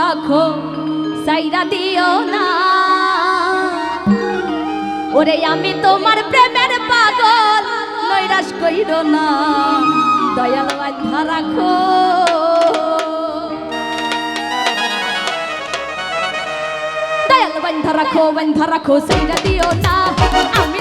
রাখো, সাইরা দিও না। ওরে আমি তোমার প্রেমের পাগল, নৈরাশ কইর না। দয়াল বাধা রাখো। দয়াল বান্ধা রাখো বান্ধা রাখো, সাইরা দিও না। আমি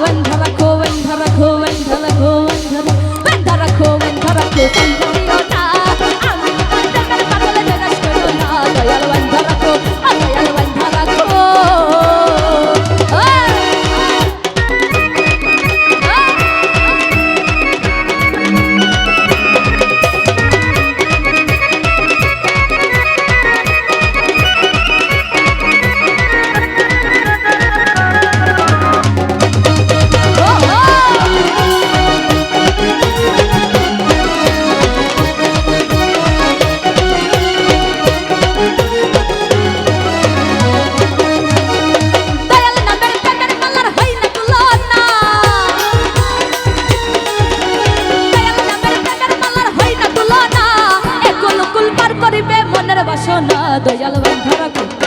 ven, ven, ven, ven, ven, ven, ven, ven, ven, ven, ven, ven, ven, ven, ven, বাসনা দয়াল বান্ধা রাখো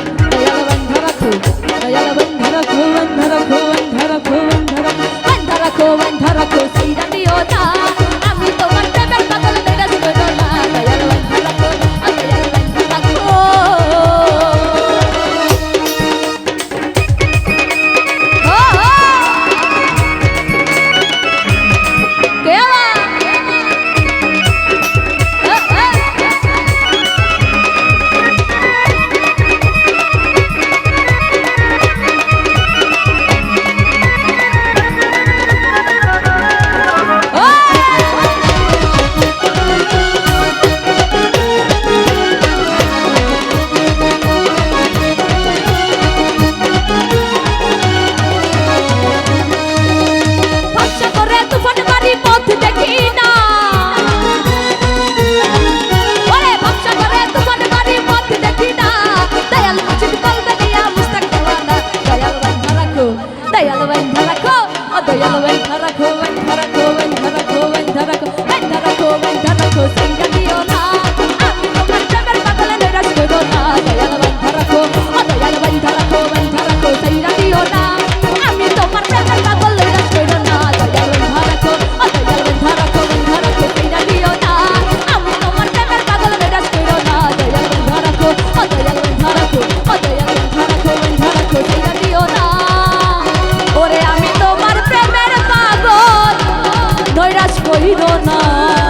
না